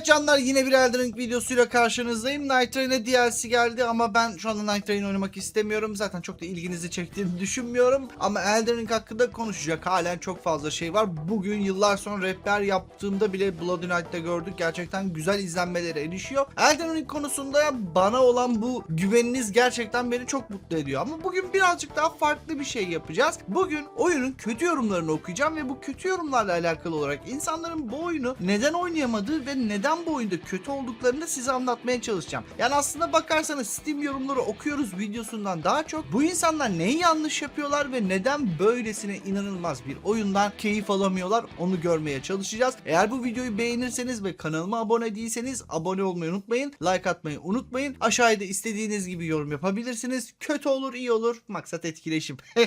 Evet canlar yine bir Elden Ring videosuyla karşınızdayım. Night Train'e DLC geldi ama ben şu anda Night Train oynamak istemiyorum. Zaten çok da ilginizi çektiğini düşünmüyorum. Ama Elden Ring hakkında konuşacak halen çok fazla şey var. Bugün yıllar sonra rehber yaptığımda bile Bloody Knight'ta gördük. Gerçekten güzel izlenmelere erişiyor. Elden Ring konusunda bana olan bu güveniniz gerçekten beni çok mutlu ediyor. Ama bugün birazcık daha farklı bir şey yapacağız. Bugün oyunun kötü yorumlarını okuyacağım ve bu kötü yorumlarla alakalı olarak insanların bu oyunu neden oynayamadığı ve neden bu oyunda kötü olduklarını size anlatmaya çalışacağım. Yani aslında bakarsanız Steam yorumları okuyoruz videosundan daha çok bu insanlar neyi yanlış yapıyorlar ve neden böylesine inanılmaz bir oyundan keyif alamıyorlar onu görmeye çalışacağız. Eğer bu videoyu beğenirseniz ve kanalıma abone değilseniz abone olmayı unutmayın. Like atmayı unutmayın. Aşağıda istediğiniz gibi yorum yapabilirsiniz. Kötü olur iyi olur. Maksat etkileşim.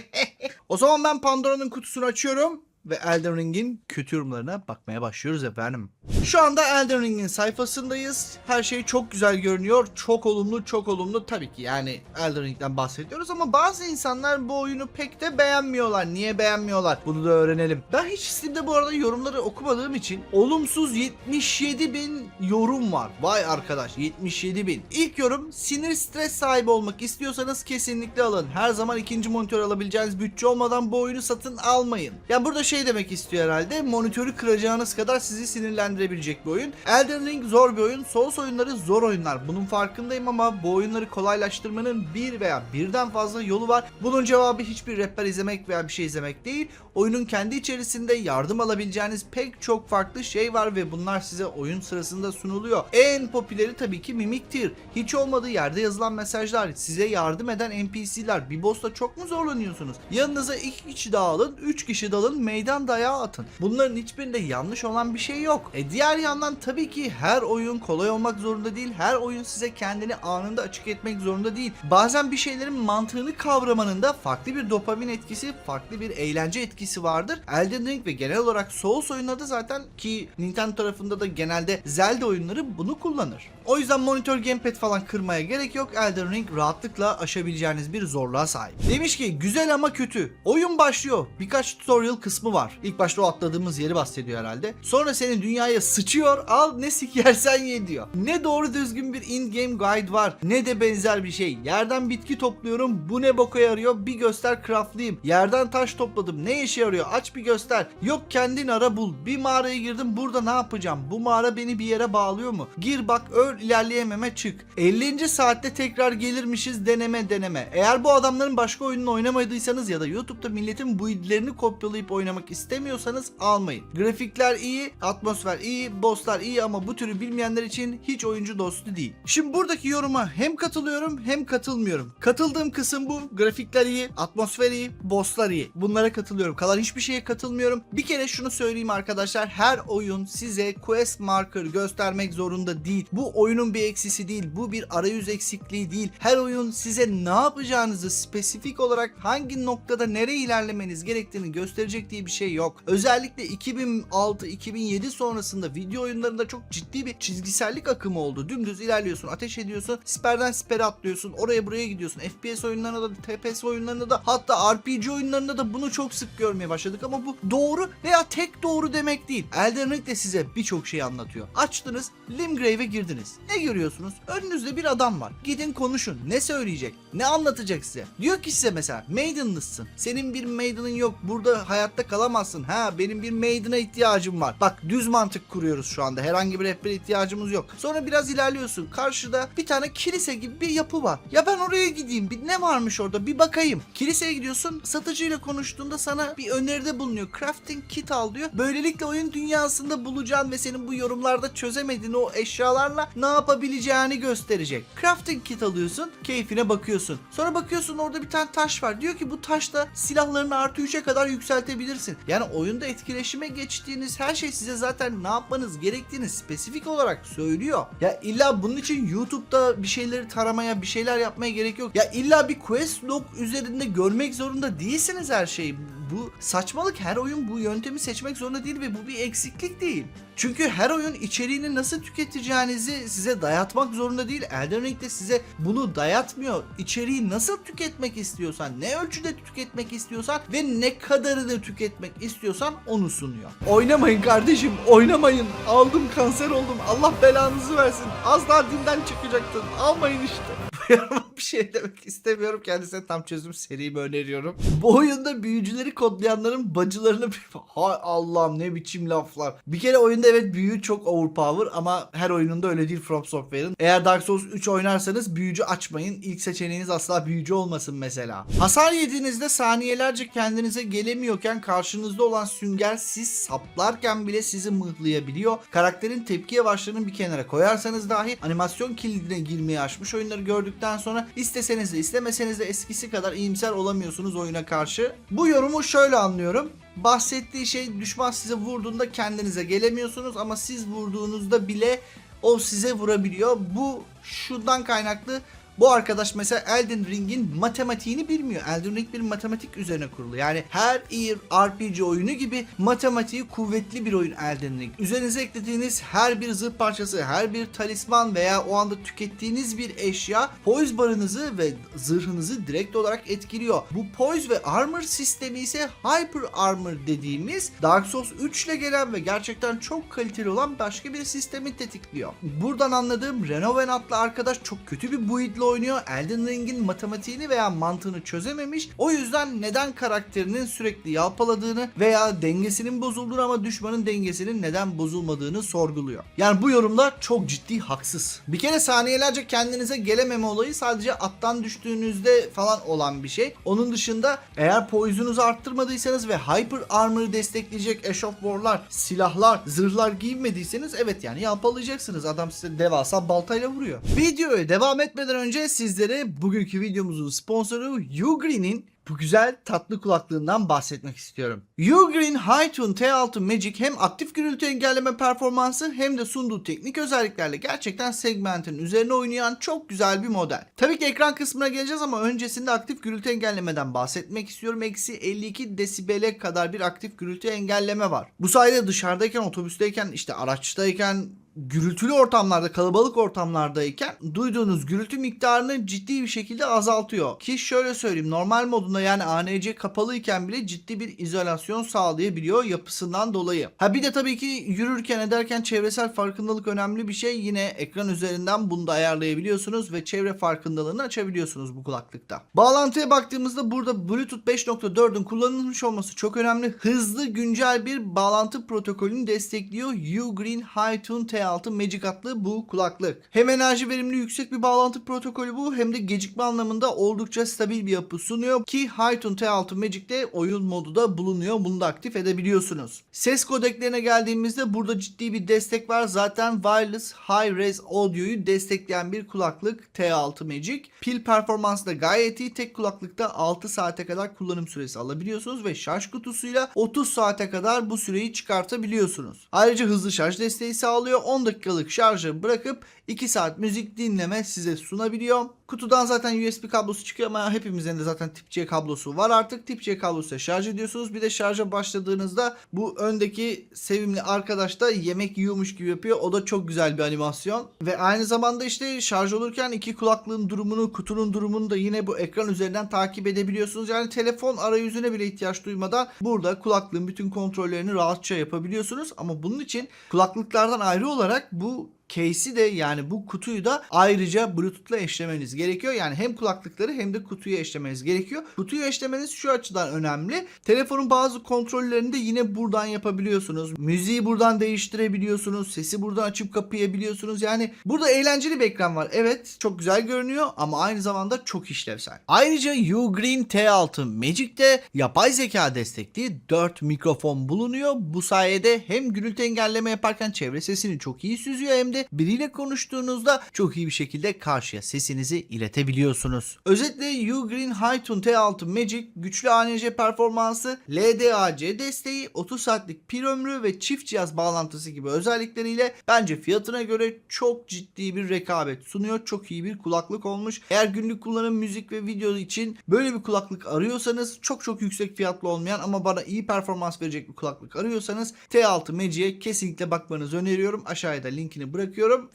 o zaman ben Pandora'nın kutusunu açıyorum ve Elden Ring'in kötü yorumlarına bakmaya başlıyoruz efendim. Şu anda Elden Ring'in sayfasındayız. Her şey çok güzel görünüyor. Çok olumlu, çok olumlu. Tabii ki yani Elden Ring'den bahsediyoruz ama bazı insanlar bu oyunu pek de beğenmiyorlar. Niye beğenmiyorlar? Bunu da öğrenelim. Ben hiç Steam'de bu arada yorumları okumadığım için olumsuz 77 bin yorum var. Vay arkadaş 77 bin. İlk yorum sinir stres sahibi olmak istiyorsanız kesinlikle alın. Her zaman ikinci monitör alabileceğiniz bütçe olmadan bu oyunu satın almayın. Ya burada şey demek istiyor herhalde. Monitörü kıracağınız kadar sizi sinirlendirebilecek bir oyun. Elden Ring zor bir oyun. Souls oyunları zor oyunlar. Bunun farkındayım ama bu oyunları kolaylaştırmanın bir veya birden fazla yolu var. Bunun cevabı hiçbir rehber izlemek veya bir şey izlemek değil. Oyunun kendi içerisinde yardım alabileceğiniz pek çok farklı şey var ve bunlar size oyun sırasında sunuluyor. En popüleri tabii ki mimiktir. Hiç olmadığı yerde yazılan mesajlar, size yardım eden NPC'ler. Bir boss'ta çok mu zorlanıyorsunuz? Yanınıza iki kişi daha alın, üç kişi de alın, meydan dayağı atın. Bunların hiçbirinde yanlış olan bir şey yok. E diğer yandan tabii ki her oyun kolay olmak zorunda değil. Her oyun size kendini anında açık etmek zorunda değil. Bazen bir şeylerin mantığını kavramanın da farklı bir dopamin etkisi, farklı bir eğlence etkisi vardır. Elden Ring ve genel olarak Souls oyunları zaten ki Nintendo tarafında da genelde Zelda oyunları bunu kullanır. O yüzden monitör gamepad falan kırmaya gerek yok. Elden Ring rahatlıkla aşabileceğiniz bir zorluğa sahip. Demiş ki güzel ama kötü. Oyun başlıyor. Birkaç tutorial kısmı var. İlk başta o atladığımız yeri bahsediyor herhalde. Sonra seni dünyaya sıçıyor. Al ne sik yersen ye diyor. Ne doğru düzgün bir in-game guide var. Ne de benzer bir şey. Yerden bitki topluyorum. Bu ne boka yarıyor? Bir göster craftlayayım. Yerden taş topladım. Ne işe yarıyor? Aç bir göster. Yok kendin ara bul. Bir mağaraya girdim. Burada ne yapacağım? Bu mağara beni bir yere bağlıyor mu? Gir bak öl ilerleyememe çık. 50. saatte tekrar gelirmişiz deneme deneme. Eğer bu adamların başka oyununu oynamadıysanız ya da YouTube'da milletin build'lerini kopyalayıp oynamak istemiyorsanız almayın. Grafikler iyi, atmosfer iyi, bosslar iyi ama bu türü bilmeyenler için hiç oyuncu dostu değil. Şimdi buradaki yoruma hem katılıyorum hem katılmıyorum. Katıldığım kısım bu. Grafikler iyi, atmosfer iyi, bosslar iyi. Bunlara katılıyorum. Kalan hiçbir şeye katılmıyorum. Bir kere şunu söyleyeyim arkadaşlar. Her oyun size quest marker göstermek zorunda değil. Bu oyunun bir eksisi değil. Bu bir arayüz eksikliği değil. Her oyun size ne yapacağınızı spesifik olarak hangi noktada nereye ilerlemeniz gerektiğini gösterecek diye bir şey yok. Özellikle 2006-2007 sonrasında video oyunlarında çok ciddi bir çizgisellik akımı oldu. Dümdüz ilerliyorsun, ateş ediyorsun, siperden sipere atlıyorsun, oraya buraya gidiyorsun. FPS oyunlarında da, TPS oyunlarında da hatta RPG oyunlarında da bunu çok sık görmeye başladık ama bu doğru veya tek doğru demek değil. Elden Ring de size birçok şey anlatıyor. Açtınız, Limgrave'e girdiniz. Ne görüyorsunuz? Önünüzde bir adam var. Gidin konuşun. Ne söyleyecek? Ne anlatacak size? Diyor ki size mesela Maiden'lısın. Senin bir Maiden'ın yok. Burada hayatta kalamazsın. Ha benim bir Maiden'a ihtiyacım var. Bak düz mantık kuruyoruz şu anda. Herhangi bir rehbere ihtiyacımız yok. Sonra biraz ilerliyorsun. Karşıda bir tane kilise gibi bir yapı var. Ya ben oraya gideyim. Bir ne varmış orada? Bir bakayım. Kiliseye gidiyorsun. Satıcıyla konuştuğunda sana bir öneride bulunuyor. Crafting kit al diyor. Böylelikle oyun dünyasında bulacağın ve senin bu yorumlarda çözemediğin o eşyalarla ne yapabileceğini gösterecek. Crafting kit alıyorsun. Keyfine bakıyorsun. Sonra bakıyorsun orada bir tane taş var. Diyor ki bu taşla silahlarını artı 3'e kadar yükseltebilirsin. Yani oyunda etkileşime geçtiğiniz her şey size zaten ne yapmanız gerektiğini spesifik olarak söylüyor. Ya illa bunun için YouTube'da bir şeyleri taramaya, bir şeyler yapmaya gerek yok. Ya illa bir quest log üzerinde görmek zorunda değilsiniz her şeyi. Bu saçmalık. Her oyun bu yöntemi seçmek zorunda değil ve bu bir eksiklik değil. Çünkü her oyun içeriğini nasıl tüketeceğinizi size dayatmak zorunda değil. Elden Ring de size bunu dayatmıyor. İçeriği nasıl tüketmek istiyorsan, ne ölçüde tüketmek istiyorsan ve ne kadarını tüketmek istiyorsan onu sunuyor. Oynamayın kardeşim, oynamayın. Aldım kanser oldum. Allah belanızı versin. Az daha dinden çıkacaktın. Almayın işte. Bir şey demek istemiyorum. Kendisine tam çözüm serimi öneriyorum. Bu oyunda büyücüleri kodlayanların bacılarını... Hay Allah'ım ne biçim laflar. Bir kere oyunda evet büyü çok overpower ama her oyununda öyle değil From Software'ın. Eğer Dark Souls 3 oynarsanız büyücü açmayın. İlk seçeneğiniz asla büyücü olmasın mesela. Hasar yediğinizde saniyelerce kendinize gelemiyorken karşınızda olan sünger siz saplarken bile sizi mıhlayabiliyor. Karakterin tepki yavaşlığını bir kenara koyarsanız dahi animasyon kilidine girmeyi aşmış oyunları gördükten sonra isteseniz de istemeseniz de eskisi kadar iyimser olamıyorsunuz oyuna karşı. Bu yorumu şöyle anlıyorum. Bahsettiği şey düşman size vurduğunda kendinize gelemiyorsunuz ama siz vurduğunuzda bile o size vurabiliyor. Bu şundan kaynaklı bu arkadaş mesela Elden Ring'in matematiğini bilmiyor. Elden Ring bir matematik üzerine kurulu. Yani her iyi RPG oyunu gibi matematiği kuvvetli bir oyun Elden Ring. Üzerinize eklediğiniz her bir zırh parçası, her bir talisman veya o anda tükettiğiniz bir eşya poise barınızı ve zırhınızı direkt olarak etkiliyor. Bu poise ve armor sistemi ise hyper armor dediğimiz Dark Souls 3 ile gelen ve gerçekten çok kaliteli olan başka bir sistemi tetikliyor. Buradan anladığım Renoven adlı arkadaş çok kötü bir build'le oynuyor. Elden Ring'in matematiğini veya mantığını çözememiş. O yüzden neden karakterinin sürekli yalpaladığını veya dengesinin bozulduğunu ama düşmanın dengesinin neden bozulmadığını sorguluyor. Yani bu yorumda çok ciddi haksız. Bir kere saniyelerce kendinize gelememe olayı sadece attan düştüğünüzde falan olan bir şey. Onun dışında eğer poisonunuzu arttırmadıysanız ve hyper armor'ı destekleyecek eşofmanlar, silahlar, zırhlar giymediyseniz evet yani yalpalayacaksınız. Adam size devasa baltayla vuruyor. Videoya devam etmeden önce sizlere bugünkü videomuzun sponsoru Ugreen'in bu güzel tatlı kulaklığından bahsetmek istiyorum. Ugreen Hi-Tune T6 Magic hem aktif gürültü engelleme performansı hem de sunduğu teknik özelliklerle gerçekten segmentin üzerine oynayan çok güzel bir model. Tabii ki ekran kısmına geleceğiz ama öncesinde aktif gürültü engellemeden bahsetmek istiyorum. Eksi 52 desibele kadar bir aktif gürültü engelleme var. Bu sayede dışarıdayken, otobüsteyken, işte araçtayken, gürültülü ortamlarda, kalabalık ortamlardayken duyduğunuz gürültü miktarını ciddi bir şekilde azaltıyor. Ki şöyle söyleyeyim normal modunda yani ANC kapalıyken bile ciddi bir izolasyon sağlayabiliyor yapısından dolayı. Ha bir de tabii ki yürürken ederken çevresel farkındalık önemli bir şey. Yine ekran üzerinden bunu da ayarlayabiliyorsunuz ve çevre farkındalığını açabiliyorsunuz bu kulaklıkta. Bağlantıya baktığımızda burada Bluetooth 5.4'ün kullanılmış olması çok önemli. Hızlı güncel bir bağlantı protokolünü destekliyor. Ugreen Hi-Tune T6 Magic adlı bu kulaklık. Hem enerji verimli yüksek bir bağlantı protokolü bu hem de gecikme anlamında oldukça stabil bir yapı sunuyor ki Hi-Tune T6 Magic'te oyun modu da bulunuyor. Bunu da aktif edebiliyorsunuz. Ses kodeklerine geldiğimizde burada ciddi bir destek var. Zaten wireless high res audio'yu destekleyen bir kulaklık T6 Magic. Pil performansı da gayet iyi. Tek kulaklıkta 6 saate kadar kullanım süresi alabiliyorsunuz ve şarj kutusuyla 30 saate kadar bu süreyi çıkartabiliyorsunuz. Ayrıca hızlı şarj desteği sağlıyor. 10 dakikalık şarjı bırakıp 2 saat müzik dinleme size sunabiliyor. Kutudan zaten USB kablosu çıkıyor ama hepimizin de zaten tip C kablosu var artık. Tip C kablosuyla şarj ediyorsunuz. Bir de şarja başladığınızda bu öndeki sevimli arkadaş da yemek yiyormuş gibi yapıyor. O da çok güzel bir animasyon. Ve aynı zamanda işte şarj olurken iki kulaklığın durumunu, kutunun durumunu da yine bu ekran üzerinden takip edebiliyorsunuz. Yani telefon arayüzüne bile ihtiyaç duymadan burada kulaklığın bütün kontrollerini rahatça yapabiliyorsunuz. Ama bunun için kulaklıklardan ayrı olarak bu case'i de yani bu kutuyu da ayrıca Bluetooth'la eşlemeniz gerekiyor. Yani hem kulaklıkları hem de kutuyu eşlemeniz gerekiyor. Kutuyu eşlemeniz şu açıdan önemli. Telefonun bazı kontrollerini de yine buradan yapabiliyorsunuz. Müziği buradan değiştirebiliyorsunuz. Sesi buradan açıp kapayabiliyorsunuz. Yani burada eğlenceli bir ekran var. Evet çok güzel görünüyor ama aynı zamanda çok işlevsel. Ayrıca Ugreen T6 Magic'te yapay zeka destekli 4 mikrofon bulunuyor. Bu sayede hem gürültü engelleme yaparken çevre sesini çok iyi süzüyor hem de önemli. Biriyle konuştuğunuzda çok iyi bir şekilde karşıya sesinizi iletebiliyorsunuz. Özetle Ugreen Hightun T6 Magic güçlü ANC performansı, LDAC desteği, 30 saatlik pil ömrü ve çift cihaz bağlantısı gibi özellikleriyle bence fiyatına göre çok ciddi bir rekabet sunuyor. Çok iyi bir kulaklık olmuş. Eğer günlük kullanım müzik ve video için böyle bir kulaklık arıyorsanız çok çok yüksek fiyatlı olmayan ama bana iyi performans verecek bir kulaklık arıyorsanız T6 Magic'e kesinlikle bakmanızı öneriyorum. Aşağıya da linkini bırakıyorum.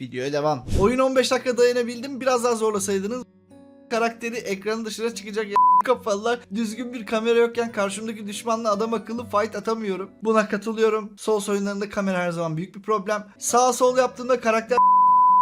Videoya devam. Oyun 15 dakika dayanabildim. Biraz daha zorlasaydınız karakteri ekranın dışına çıkacak ya- kafalılar. Düzgün bir kamera yokken karşımdaki düşmanla adam akıllı fight atamıyorum. Buna katılıyorum. Sol oyunlarında kamera her zaman büyük bir problem. Sağ sol yaptığımda karakter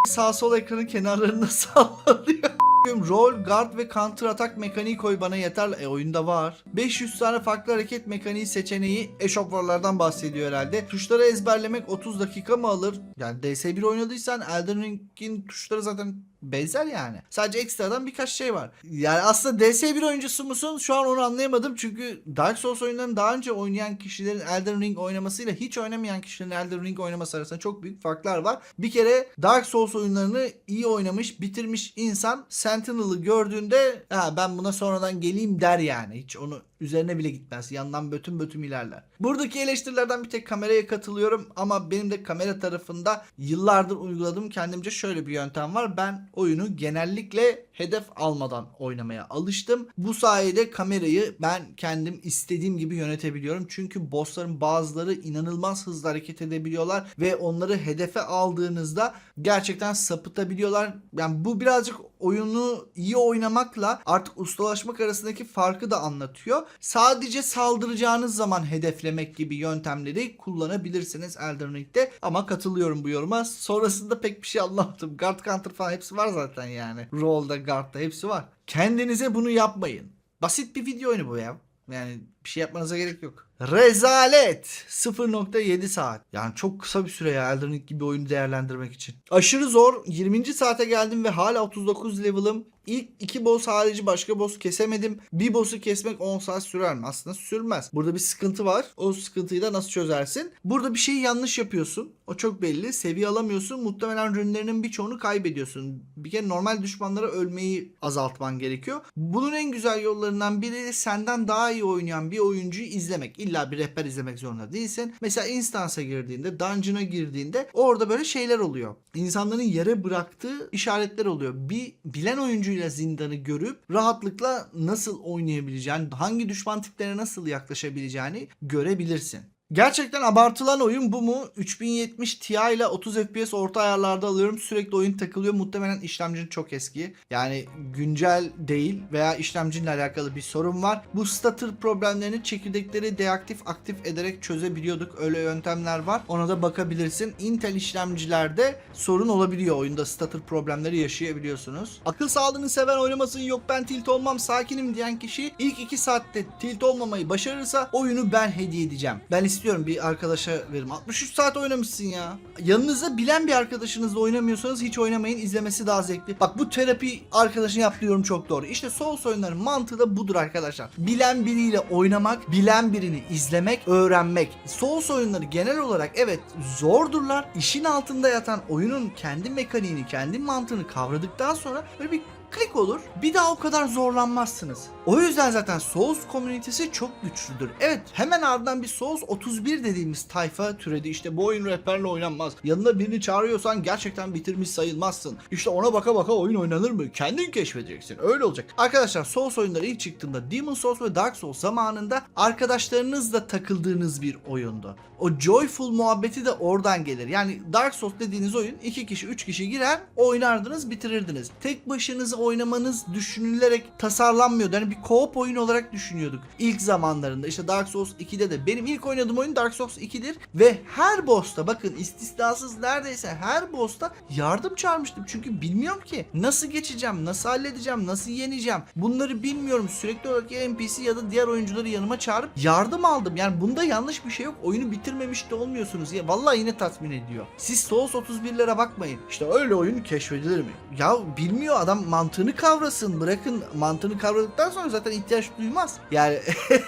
sağ sol ekranın kenarlarında sallanıyor. Roll, guard ve counter atak mekaniği koy bana yeter. E oyunda var. 500 tane farklı hareket mekaniği seçeneği eşofmanlardan bahsediyor herhalde. Tuşları ezberlemek 30 dakika mı alır? Yani DS1 oynadıysan Elden Ring'in tuşları zaten benzer yani. Sadece ekstradan birkaç şey var. Yani aslında DS1 oyuncusu musun? Şu an onu anlayamadım. Çünkü Dark Souls oyunlarını daha önce oynayan kişilerin Elden Ring oynamasıyla hiç oynamayan kişilerin Elden Ring oynaması arasında çok büyük farklar var. Bir kere Dark Souls oyunlarını iyi oynamış, bitirmiş insan Sentinel'ı gördüğünde ha ben buna sonradan geleyim der yani. Hiç onu üzerine bile gitmez. Yandan bötüm bötüm ilerler. Buradaki eleştirilerden bir tek kameraya katılıyorum ama benim de kamera tarafında yıllardır uyguladığım kendimce şöyle bir yöntem var. Ben oyunu genellikle hedef almadan oynamaya alıştım. Bu sayede kamerayı ben kendim istediğim gibi yönetebiliyorum. Çünkü bossların bazıları inanılmaz hızlı hareket edebiliyorlar ve onları hedefe aldığınızda gerçekten sapıtabiliyorlar. Yani bu birazcık oyunu iyi oynamakla artık ustalaşmak arasındaki farkı da anlatıyor. Sadece saldıracağınız zaman hedeflemek gibi yöntemleri kullanabilirsiniz Elden Ring'de. Ama katılıyorum bu yoruma. Sonrasında pek bir şey anlamadım. Guard counter falan hepsi var zaten yani. Roll'da, guard'da hepsi var. Kendinize bunu yapmayın. Basit bir video oyunu bu ya. Yani bir şey yapmanıza gerek yok. Rezalet 0.7 saat. Yani çok kısa bir süre ya Elden Ring gibi oyunu değerlendirmek için. Aşırı zor. 20. saate geldim ve hala 39 level'ım. İlk iki boss harici başka boss kesemedim. Bir boss'u kesmek 10 saat sürer mi? Aslında sürmez. Burada bir sıkıntı var. O sıkıntıyı da nasıl çözersin? Burada bir şeyi yanlış yapıyorsun. O çok belli. Seviye alamıyorsun. Muhtemelen rünlerinin birçoğunu kaybediyorsun. Bir kere normal düşmanlara ölmeyi azaltman gerekiyor. Bunun en güzel yollarından biri senden daha iyi oynayan bir oyuncuyu izlemek. İlla bir rehber izlemek zorunda değilsin. Mesela instance'a girdiğinde, dungeon'a girdiğinde orada böyle şeyler oluyor. İnsanların yere bıraktığı işaretler oluyor. Bir bilen oyuncuyla zindanı görüp rahatlıkla nasıl oynayabileceğini, hangi düşman tiplerine nasıl yaklaşabileceğini görebilirsin. Gerçekten abartılan oyun bu mu? 3070 Ti ile 30 FPS orta ayarlarda alıyorum. Sürekli oyun takılıyor. Muhtemelen işlemcin çok eski. Yani güncel değil veya işlemcinle alakalı bir sorun var. Bu stutter problemlerini çekirdekleri deaktif aktif ederek çözebiliyorduk. Öyle yöntemler var. Ona da bakabilirsin. Intel işlemcilerde sorun olabiliyor. Oyunda stutter problemleri yaşayabiliyorsunuz. Akıl sağlığını seven oynamasın yok ben tilt olmam sakinim diyen kişi ilk 2 saatte tilt olmamayı başarırsa oyunu ben hediye edeceğim. Ben istiyorum bir arkadaşa veririm. 63 saat oynamışsın ya. Yanınızda bilen bir arkadaşınızla oynamıyorsanız hiç oynamayın. izlemesi daha zevkli. Bak bu terapi arkadaşın yaptığı çok doğru. İşte Souls oyunların mantığı da budur arkadaşlar. Bilen biriyle oynamak, bilen birini izlemek, öğrenmek. Souls oyunları genel olarak evet zordurlar. İşin altında yatan oyunun kendi mekaniğini, kendi mantığını kavradıktan sonra böyle bir klik olur. Bir daha o kadar zorlanmazsınız. O yüzden zaten Souls komünitesi çok güçlüdür. Evet hemen ardından bir Souls 31 dediğimiz tayfa türedi. İşte bu oyun rehberle oynanmaz. Yanına birini çağırıyorsan gerçekten bitirmiş sayılmazsın. İşte ona baka baka oyun oynanır mı? Kendin keşfedeceksin. Öyle olacak. Arkadaşlar Souls oyunları ilk çıktığında Demon Souls ve Dark Souls zamanında arkadaşlarınızla takıldığınız bir oyundu. O joyful muhabbeti de oradan gelir. Yani Dark Souls dediğiniz oyun 2 kişi 3 kişi girer oynardınız bitirirdiniz. Tek başınıza oynamanız düşünülerek tasarlanmıyordu. Yani bir co-op oyun olarak düşünüyorduk ilk zamanlarında. İşte Dark Souls 2'de de benim ilk oynadığım oyun Dark Souls 2'dir ve her boss'ta bakın istisnasız neredeyse her boss'ta yardım çağırmıştım. Çünkü bilmiyorum ki nasıl geçeceğim, nasıl halledeceğim, nasıl yeneceğim. Bunları bilmiyorum. Sürekli olarak ya NPC ya da diğer oyuncuları yanıma çağırıp yardım aldım. Yani bunda yanlış bir şey yok. Oyunu bitirmemiş de olmuyorsunuz. Ya vallahi yine tatmin ediyor. Siz Souls 31'lere bakmayın. İşte öyle oyun keşfedilir mi? Ya bilmiyor adam mantığını kavrasın. Bırakın mantığını kavradıktan sonra zaten ihtiyaç duymaz. Yani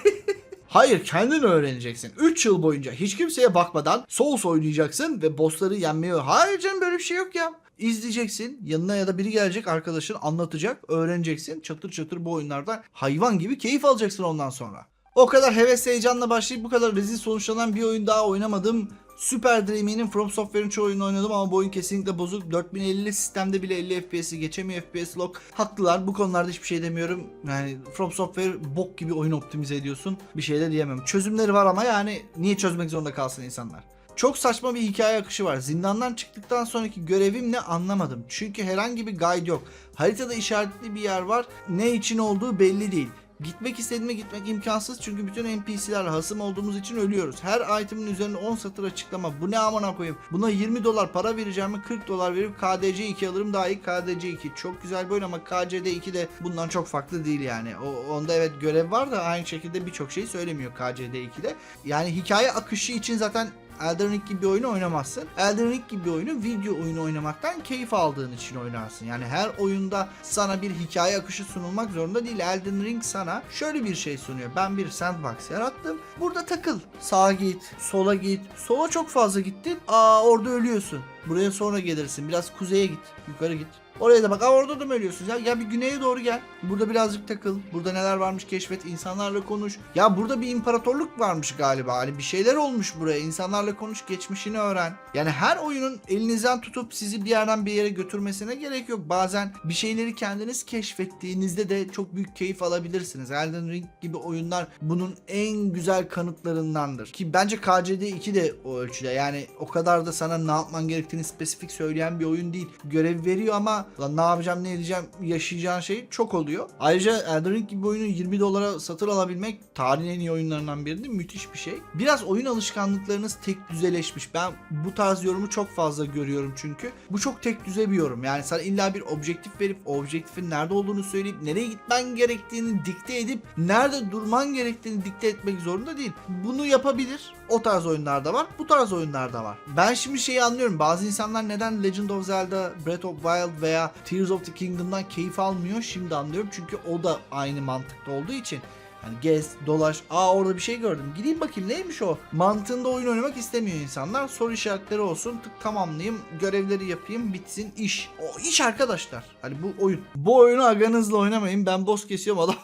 Hayır kendin öğreneceksin. 3 yıl boyunca hiç kimseye bakmadan Souls oynayacaksın ve bossları yenmeyi... Hayır canım böyle bir şey yok ya. İzleyeceksin. Yanına ya da biri gelecek arkadaşın anlatacak. Öğreneceksin. Çatır çatır bu oyunlarda hayvan gibi keyif alacaksın ondan sonra. O kadar heves heyecanla başlayıp bu kadar rezil sonuçlanan bir oyun daha oynamadım. Super Dreamy'nin From Software'in çoğu oyunu oynadım ama bu oyun kesinlikle bozuk. 4050 sistemde bile 50 FPS'i geçemiyor FPS lock. Haklılar bu konularda hiçbir şey demiyorum. Yani From Software bok gibi oyun optimize ediyorsun. Bir şey de diyemem. Çözümleri var ama yani niye çözmek zorunda kalsın insanlar? Çok saçma bir hikaye akışı var. Zindandan çıktıktan sonraki görevim ne anlamadım. Çünkü herhangi bir guide yok. Haritada işaretli bir yer var. Ne için olduğu belli değil. Gitmek istediğime gitmek imkansız çünkü bütün NPC'lerle hasım olduğumuz için ölüyoruz. Her item'ın üzerinde 10 satır açıklama. Bu ne amına koyayım? Buna 20 dolar para vereceğimi 40 dolar verip KDC 2 alırım daha iyi KDC 2. Çok güzel bir oyun ama KCD 2 de bundan çok farklı değil yani. O, onda evet görev var da aynı şekilde birçok şey söylemiyor KCD 2'de. Yani hikaye akışı için zaten Elden Ring gibi bir oyunu oynamazsın. Elden Ring gibi bir oyunu video oyunu oynamaktan keyif aldığın için oynarsın. Yani her oyunda sana bir hikaye akışı sunulmak zorunda değil. Elden Ring sana şöyle bir şey sunuyor. Ben bir sandbox yarattım. Burada takıl. Sağa git, sola git. Sola çok fazla gittin. Aa orada ölüyorsun. Buraya sonra gelirsin. Biraz kuzeye git. Yukarı git. Oraya da bak. Aa orada da mı ölüyorsun? Ya, ya bir güneye doğru gel. Burada birazcık takıl. Burada neler varmış keşfet. insanlarla konuş. Ya burada bir imparatorluk varmış galiba. Hani bir şeyler olmuş buraya. İnsanlarla konuş. Geçmişini öğren. Yani her oyunun elinizden tutup sizi bir yerden bir yere götürmesine gerek yok. Bazen bir şeyleri kendiniz keşfettiğinizde de çok büyük keyif alabilirsiniz. Elden Ring gibi oyunlar bunun en güzel kanıtlarındandır. Ki bence KCD 2 de o ölçüde. Yani o kadar da sana ne yapman gerektiğini spesifik söyleyen bir oyun değil. Görev veriyor ama lan ne yapacağım ne edeceğim yaşayacağın şey çok oluyor. Ayrıca Elden Ring gibi oyunu 20 dolara satır alabilmek tarihin en iyi oyunlarından biri müthiş bir şey. Biraz oyun alışkanlıklarınız tek düzeleşmiş. Ben bu tarz yorumu çok fazla görüyorum çünkü. Bu çok tek düze bir yorum. Yani sana illa bir objektif verip o objektifin nerede olduğunu söyleyip nereye gitmen gerektiğini dikte edip nerede durman gerektiğini dikte etmek zorunda değil. Bunu yapabilir. O tarz oyunlarda var. Bu tarz oyunlarda var. Ben şimdi şeyi anlıyorum. Bazı insanlar neden Legend of Zelda, Breath of Wild veya Tears of the Kingdom'dan keyif almıyor. Şimdi anlıyorum. Çünkü o da aynı mantıkta olduğu için. Hani gez, dolaş, aa orada bir şey gördüm. Gideyim bakayım neymiş o? Mantığında oyun oynamak istemiyor insanlar. Soru işaretleri olsun, tık tamamlayayım, görevleri yapayım, bitsin iş. O iş arkadaşlar. Hani bu oyun. Bu oyunu aganızla oynamayın. Ben boss kesiyorum adam.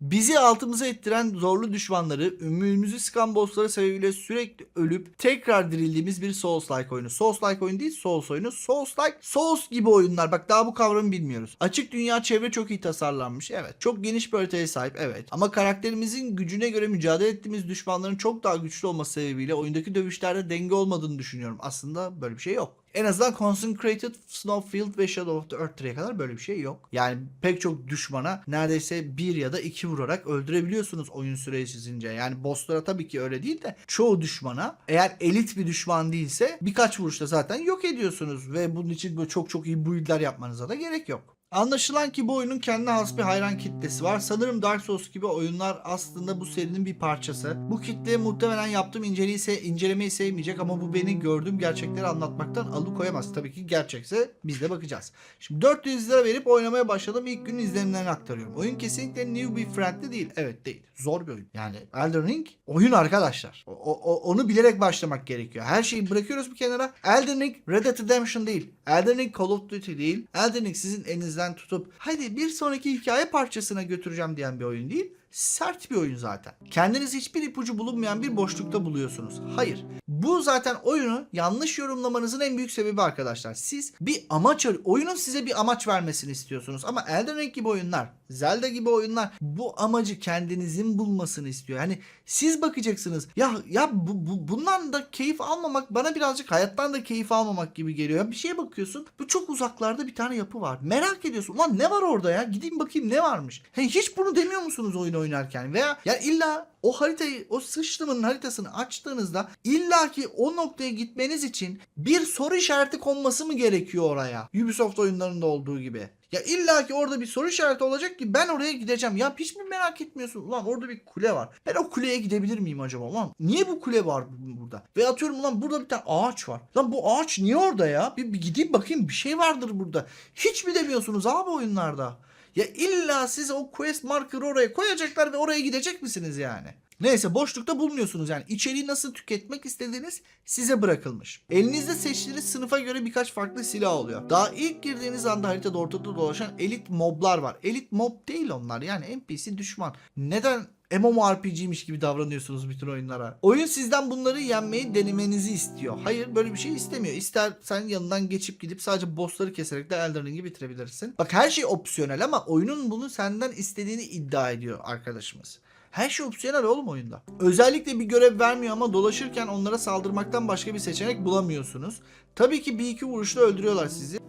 Bizi altımıza ettiren zorlu düşmanları, ümüğümüzü sıkan bossları sebebiyle sürekli ölüp tekrar dirildiğimiz bir Souls-like oyunu. Souls-like oyun değil, Souls oyunu. Souls-like, Souls gibi oyunlar. Bak daha bu kavramı bilmiyoruz. Açık dünya çevre çok iyi tasarlanmış. Evet. Çok geniş bir haritaya sahip. Evet. Ama karakterimizin gücüne göre mücadele ettiğimiz düşmanların çok daha güçlü olması sebebiyle oyundaki dövüşlerde denge olmadığını düşünüyorum. Aslında böyle bir şey yok. En azından Consecrated, Snowfield ve Shadow of the Earth 3'e kadar böyle bir şey yok. Yani pek çok düşmana neredeyse bir ya da iki vurarak öldürebiliyorsunuz oyun süresince. Yani bosslara tabii ki öyle değil de çoğu düşmana eğer elit bir düşman değilse birkaç vuruşta zaten yok ediyorsunuz ve bunun için böyle çok çok iyi build'ler yapmanıza da gerek yok. Anlaşılan ki bu oyunun kendine has bir hayran kitlesi var. Sanırım Dark Souls gibi oyunlar aslında bu serinin bir parçası. Bu kitle muhtemelen yaptığım inceleyi se- incelemeyi sevmeyecek ama bu beni gördüğüm gerçekleri anlatmaktan alıkoyamaz. Tabii ki gerçekse biz de bakacağız. Şimdi 400 lira verip oynamaya başladım. İlk günün izlenimlerini aktarıyorum. Oyun kesinlikle newbie friendly değil. Evet değil. Zor bir oyun. Yani Elden Ring oyun arkadaşlar. O- o- onu bilerek başlamak gerekiyor. Her şeyi bırakıyoruz bir kenara. Elden Ring Red Dead Redemption değil. Elden Ring Call of Duty değil. Elden Ring sizin elinizden tutup hadi bir sonraki hikaye parçasına götüreceğim diyen bir oyun değil. Sert bir oyun zaten. Kendiniz hiçbir ipucu bulunmayan bir boşlukta buluyorsunuz. Hayır. Bu zaten oyunu yanlış yorumlamanızın en büyük sebebi arkadaşlar. Siz bir amaç oyunun size bir amaç vermesini istiyorsunuz ama Elden Ring gibi oyunlar, Zelda gibi oyunlar bu amacı kendinizin bulmasını istiyor. Yani siz bakacaksınız. Ya ya bu, bu bundan da keyif almamak bana birazcık hayattan da keyif almamak gibi geliyor. Bir şeye bakıyorsun. Bu çok uzaklarda bir tane yapı var. Merak ediyorsun. Ulan ne var orada ya? Gideyim bakayım ne varmış. He, hiç bunu demiyor musunuz oyun oynarken? Veya ya illa o haritayı, o sıçtımın haritasını açtığınızda illaki o noktaya gitmeniz için bir soru işareti konması mı gerekiyor oraya? Ubisoft oyunlarında olduğu gibi. Ya illaki orada bir soru işareti olacak ki ben oraya gideceğim. Ya hiç mi merak etmiyorsun? Ulan orada bir kule var. Ben o kuleye gidebilir miyim acaba? Ulan niye bu kule var bu- burada? Ve atıyorum ulan burada bir tane ağaç var. Lan bu ağaç niye orada ya? Bir, bir gideyim bakayım bir şey vardır burada. Hiç mi demiyorsunuz abi oyunlarda? Ya illa siz o quest marker'ı oraya koyacaklar ve oraya gidecek misiniz yani? Neyse boşlukta bulmuyorsunuz yani. içeriği nasıl tüketmek istediğiniz size bırakılmış. Elinizde seçtiğiniz sınıfa göre birkaç farklı silah oluyor. Daha ilk girdiğiniz anda haritada ortada dolaşan elit moblar var. Elit mob değil onlar yani NPC düşman. Neden MMORPG'miş gibi davranıyorsunuz bütün oyunlara. Oyun sizden bunları yenmeyi denemenizi istiyor. Hayır böyle bir şey istemiyor. İster sen yanından geçip gidip sadece bossları keserek de Elden Ring'i bitirebilirsin. Bak her şey opsiyonel ama oyunun bunu senden istediğini iddia ediyor arkadaşımız. Her şey opsiyonel oğlum oyunda. Özellikle bir görev vermiyor ama dolaşırken onlara saldırmaktan başka bir seçenek bulamıyorsunuz. Tabii ki bir iki vuruşla öldürüyorlar sizi.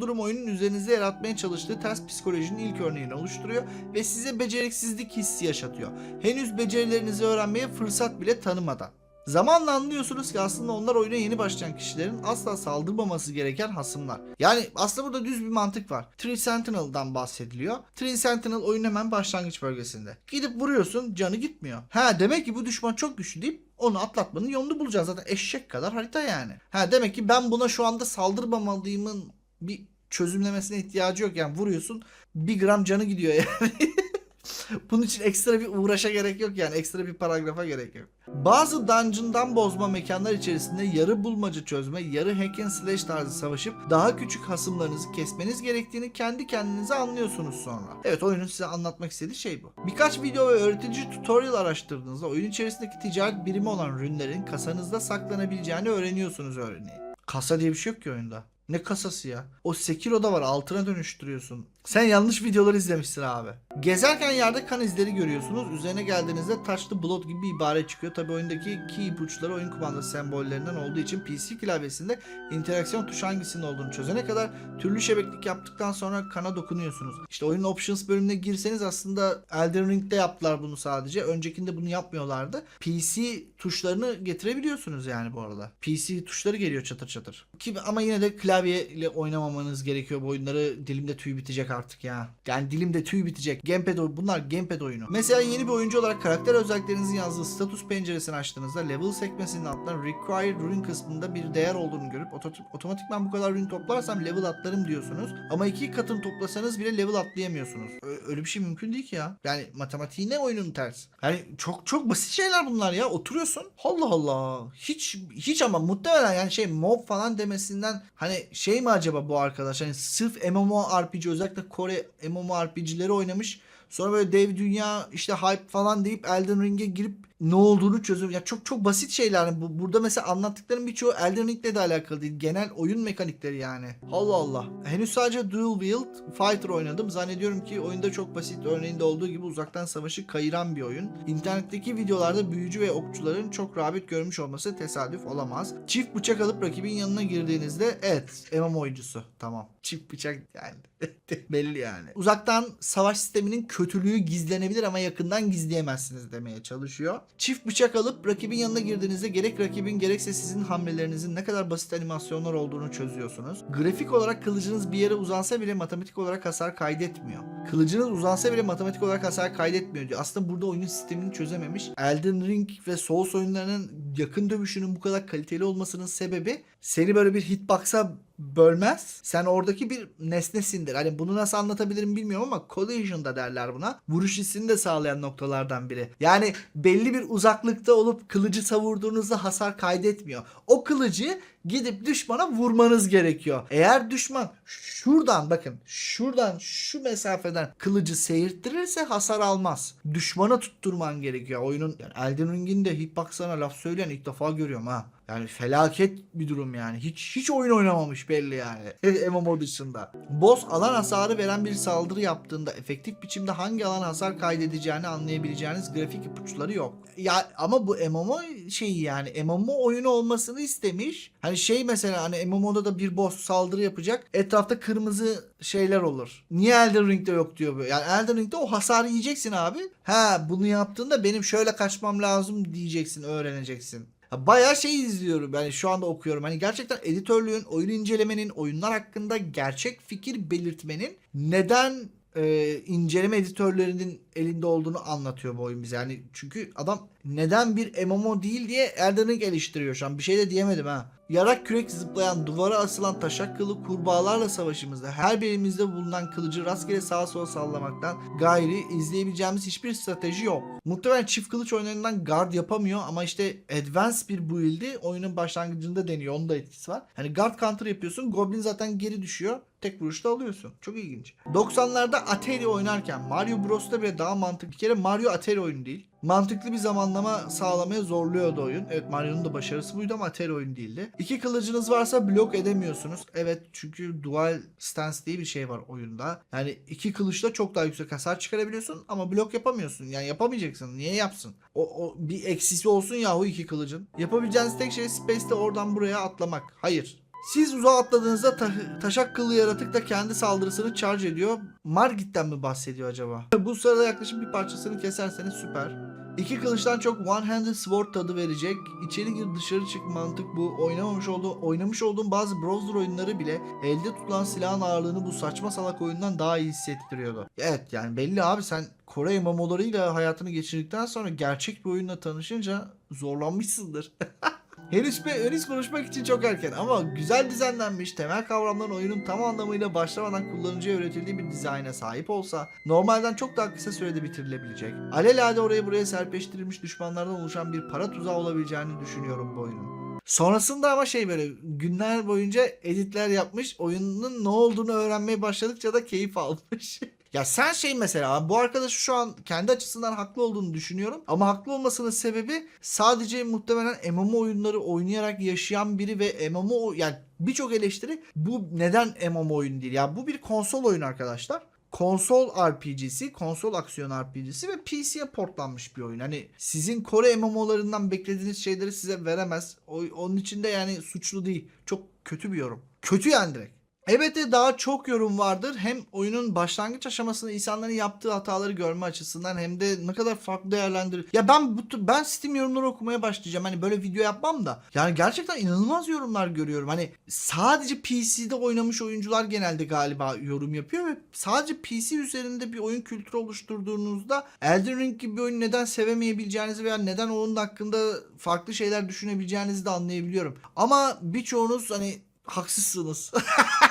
Durum oyunun üzerinizde yaratmaya çalıştığı ters psikolojinin ilk örneğini oluşturuyor ve size beceriksizlik hissi yaşatıyor. Henüz becerilerinizi öğrenmeye fırsat bile tanımadan. Zamanla anlıyorsunuz ki aslında onlar oyuna yeni başlayan kişilerin asla saldırmaması gereken hasımlar. Yani aslında burada düz bir mantık var. Tree Sentinel'dan bahsediliyor. Tree Sentinel oyunun hemen başlangıç bölgesinde. Gidip vuruyorsun canı gitmiyor. Ha demek ki bu düşman çok güçlü deyip onu atlatmanın yolunu bulacağız. Zaten eşek kadar harita yani. Ha demek ki ben buna şu anda saldırmamalıyımın bir çözümlemesine ihtiyacı yok. Yani vuruyorsun bir gram canı gidiyor yani. Bunun için ekstra bir uğraşa gerek yok yani. Ekstra bir paragrafa gerek yok. Bazı dungeon'dan bozma mekanlar içerisinde yarı bulmaca çözme, yarı hack and slash tarzı savaşıp daha küçük hasımlarınızı kesmeniz gerektiğini kendi kendinize anlıyorsunuz sonra. Evet oyunun size anlatmak istediği şey bu. Birkaç video ve öğretici tutorial araştırdığınızda oyun içerisindeki ticaret birimi olan ürünlerin kasanızda saklanabileceğini öğreniyorsunuz örneğin. Kasa diye bir şey yok ki oyunda. Ne kasası ya? O Sekiro'da var altına dönüştürüyorsun. Sen yanlış videoları izlemişsin abi. Gezerken yerde kan izleri görüyorsunuz. Üzerine geldiğinizde taşlı blood gibi bir ibare çıkıyor. Tabi oyundaki key ipuçları oyun kumandası sembollerinden olduğu için PC klavyesinde interaksiyon tuşu hangisinin olduğunu çözene kadar türlü şebeklik yaptıktan sonra kana dokunuyorsunuz. İşte oyunun options bölümüne girseniz aslında Elden Ring'de yaptılar bunu sadece. Öncekinde bunu yapmıyorlardı. PC tuşlarını getirebiliyorsunuz yani bu arada. PC tuşları geliyor çatır çatır. Ki, ama yine de klavyeyle oynamamanız gerekiyor bu oyunları. Dilimde tüy bitecek artık ya. Yani dilimde tüy bitecek. Gamepad bunlar gamepad oyunu. Mesela yeni bir oyuncu olarak karakter özelliklerinizin yazdığı status penceresini açtığınızda level sekmesinin altında required rune kısmında bir değer olduğunu görüp oto- otomatikman bu kadar rune toplarsam level atlarım diyorsunuz. Ama iki katını toplasanız bile level atlayamıyorsunuz. Ö- öyle bir şey mümkün değil ki ya. Yani matematiği ne oyunun ters. Yani çok çok basit şeyler bunlar ya. Oturuyorsun. Allah Allah. Hiç hiç ama muhtemelen yani şey mob falan demesinden hani şey mi acaba bu arkadaş? Hani sırf MMORPG özellikle Kore MMORPG'leri oynamış. Sonra böyle dev dünya işte hype falan deyip Elden Ring'e girip ne olduğunu çözüm. Ya çok çok basit şeyler. Bu burada mesela anlattıklarım birçoğu Elden Ring'le de alakalı değil. Genel oyun mekanikleri yani. Allah Allah. Henüz sadece Dual Wield Fighter oynadım. Zannediyorum ki oyunda çok basit örneğinde olduğu gibi uzaktan savaşı kayıran bir oyun. İnternetteki videolarda büyücü ve okçuların çok rağbet görmüş olması tesadüf olamaz. Çift bıçak alıp rakibin yanına girdiğinizde evet MMO oyuncusu. Tamam. Çift bıçak yani. Belli yani. Uzaktan savaş sisteminin kötülüğü gizlenebilir ama yakından gizleyemezsiniz demeye çalışıyor. Çift bıçak alıp rakibin yanına girdiğinizde gerek rakibin gerekse sizin hamlelerinizin ne kadar basit animasyonlar olduğunu çözüyorsunuz. Grafik olarak kılıcınız bir yere uzansa bile matematik olarak hasar kaydetmiyor. Kılıcınız uzansa bile matematik olarak hasar kaydetmiyor diyor. Aslında burada oyunun sistemini çözememiş. Elden Ring ve Souls oyunlarının yakın dövüşünün bu kadar kaliteli olmasının sebebi seni böyle bir hitbox'a bölmez. Sen oradaki bir nesnesindir. Hani bunu nasıl anlatabilirim bilmiyorum ama collision'da derler buna. Vuruş hissini de sağlayan noktalardan biri. Yani belli bir uzaklıkta olup kılıcı savurduğunuzda hasar kaydetmiyor. O kılıcı gidip düşmana vurmanız gerekiyor. Eğer düşman şuradan bakın şuradan şu mesafeden kılıcı seyirttirirse hasar almaz. Düşmana tutturman gerekiyor. Oyunun yani Elden Ring'in de hitbox'ına laf söyleyen ilk defa görüyorum ha. Yani felaket bir durum yani. Hiç hiç oyun oynamamış belli yani. MMO dışında. Boss alan hasarı veren bir saldırı yaptığında efektif biçimde hangi alan hasar kaydedeceğini anlayabileceğiniz grafik ipuçları yok. Ya ama bu MMO şeyi yani MMO oyunu olmasını istemiş. Hani şey mesela hani MMO'da da bir boss saldırı yapacak. Etrafta kırmızı şeyler olur. Niye Elden Ring'de yok diyor böyle. Yani Elden Ring'de o hasarı yiyeceksin abi. Ha bunu yaptığında benim şöyle kaçmam lazım diyeceksin, öğreneceksin. Bayağı şey izliyorum yani şu anda okuyorum. Hani gerçekten editörlüğün, oyun incelemenin, oyunlar hakkında gerçek fikir belirtmenin neden e, inceleme editörlerinin elinde olduğunu anlatıyor bu oyun bize. Yani çünkü adam neden bir MMO değil diye Elden Ring eleştiriyor şu an. Bir şey de diyemedim ha. Yarak kürek zıplayan, duvara asılan taşak kılı kurbağalarla savaşımızda her birimizde bulunan kılıcı rastgele sağa sola sallamaktan gayri izleyebileceğimiz hiçbir strateji yok. Muhtemelen çift kılıç oyunlarından guard yapamıyor ama işte advanced bir build'i oyunun başlangıcında deniyor. Onun da etkisi var. Hani guard counter yapıyorsun. Goblin zaten geri düşüyor. Tek vuruşta alıyorsun. Çok ilginç. 90'larda Atari oynarken Mario Bros'ta bile daha mantıklı. Bir kere Mario Atari oyunu değil. Mantıklı bir zamanlama sağlamaya zorluyordu oyun. Evet Mario'nun da başarısı buydu ama Atari oyunu değildi. İki kılıcınız varsa blok edemiyorsunuz. Evet çünkü dual stance diye bir şey var oyunda. Yani iki kılıçla çok daha yüksek hasar çıkarabiliyorsun ama blok yapamıyorsun. Yani yapamayacaksın. Niye yapsın? O, o bir eksisi olsun yahu iki kılıcın. Yapabileceğiniz tek şey Space'te oradan buraya atlamak. Hayır. Siz uzağa atladığınızda ta- taşak kıllı yaratık da kendi saldırısını charge ediyor. Margit'ten mi bahsediyor acaba? Bu sırada yaklaşık bir parçasını keserseniz süper. İki kılıçtan çok one-handed sword tadı verecek. İçeri gir dışarı çık mantık bu. Oynamamış olduğum, oynamış olduğum bazı browser oyunları bile elde tutulan silahın ağırlığını bu saçma salak oyundan daha iyi hissettiriyordu. Evet yani belli abi sen Kore MMO'larıyla hayatını geçirdikten sonra gerçek bir oyunla tanışınca zorlanmışsındır. Henüz, henüz konuşmak için çok erken ama güzel düzenlenmiş temel kavramların oyunun tam anlamıyla başlamadan kullanıcıya öğretildiği bir dizayna sahip olsa normalden çok daha kısa sürede bitirilebilecek. Alelade oraya buraya serpeştirilmiş düşmanlardan oluşan bir para tuzağı olabileceğini düşünüyorum bu oyunun. Sonrasında ama şey böyle günler boyunca editler yapmış oyunun ne olduğunu öğrenmeye başladıkça da keyif almış. Ya sen şey mesela bu arkadaş şu an kendi açısından haklı olduğunu düşünüyorum ama haklı olmasının sebebi sadece muhtemelen MMO oyunları oynayarak yaşayan biri ve MMO yani birçok eleştiri bu neden MMO oyun değil ya bu bir konsol oyunu arkadaşlar konsol RPG'si, konsol aksiyon RPG'si ve PC'ye portlanmış bir oyun. Hani sizin Kore MMO'larından beklediğiniz şeyleri size veremez. O, onun için de yani suçlu değil. Çok kötü bir yorum. Kötü yani direkt. Elbette daha çok yorum vardır. Hem oyunun başlangıç aşamasında insanların yaptığı hataları görme açısından hem de ne kadar farklı değerlendirir. Ya ben bu ben Steam yorumları okumaya başlayacağım. Hani böyle video yapmam da. Yani gerçekten inanılmaz yorumlar görüyorum. Hani sadece PC'de oynamış oyuncular genelde galiba yorum yapıyor ve sadece PC üzerinde bir oyun kültürü oluşturduğunuzda Elden Ring gibi bir oyun neden sevemeyebileceğinizi veya neden onun hakkında farklı şeyler düşünebileceğinizi de anlayabiliyorum. Ama birçoğunuz hani haksızsınız.